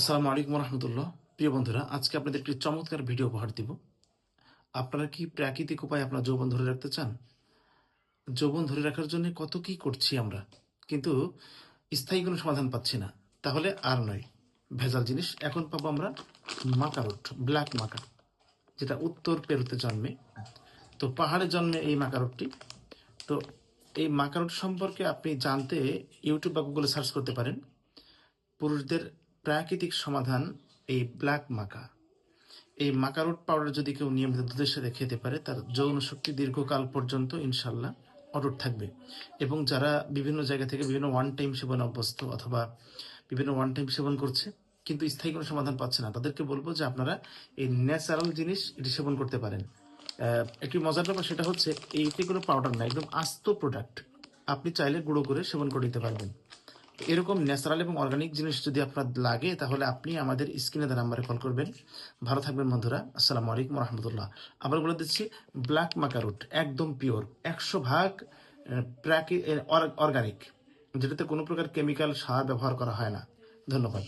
আসসালামু আলাইকুম রহমতুল্লাহ প্রিয় বন্ধুরা, আজকে আপনাদের একটি চমৎকার ভিডিও উপহার দিব। আপনারা কি প্রাকৃতিক উপায়ে আপনার যৌবন ধরে রাখতে চান? যৌবন ধরে রাখার জন্য কত কি করছি আমরা? কিন্তু স্থায়ী কোনো সমাধান পাচ্ছি না। তাহলে আর নয়, ভেজাল জিনিস এখন পাবো আমরা মাকারুট, ব্ল্যাক মাকা যেটা উত্তর পেরুতে জন্মে। তো পাহাড়ে জন্মে এই মাকারুটটি। তো এই মাকারুট সম্পর্কে আপনি জানতে ইউটিউব বা গুগলে সার্চ করতে পারেন। পুরুষদের প্রাকৃতিক সমাধান এই ব্ল্যাক মাকা। এই মাকারুট পাউডার যদি কেউ নিয়মিত দুধের সাথে খেতে পারে, তার যৌন শক্তি দীর্ঘকাল পর্যন্ত ইনশাল্লাহ অটুট থাকবে। এবং যারা বিভিন্ন জায়গা থেকে বিভিন্ন ওয়ান টাইম সেবন অভ্যস্ত অথবা বিভিন্ন ওয়ান টাইম সেবন করছে, কিন্তু স্থায়ী কোনো সমাধান পাচ্ছে না, তাদেরকে বলব যে আপনারা এই ন্যাচারাল জিনিস এটি সেবন করতে পারেন। একটি মজার ব্যাপার সেটা হচ্ছে এইটি কোনো পাউডার না, একদম আস্ত প্রোডাক্ট আপনি চাইলে গুঁড়ো করে সেবন করে দিতে পারবেন। এরকম ন্যাচারাল এবং অর্গানিক জিনিস যদি আপনার লাগে, তাহলে আপনি আমাদের স্ক্রিনে দা নাম্বারে কল করবেন। ভালো থাকবেন বন্ধুরা। আসসালামু আলাইকুম রহমতুল্লাহ আবার বলে দিচ্ছি ব্ল্যাক মাকারুট একদম পিওর একশো ভাগ প্রাকৃ অর্গানিক যেটাতে কোনো প্রকার কেমিক্যাল সার ব্যবহার করা হয় না। ধন্যবাদ।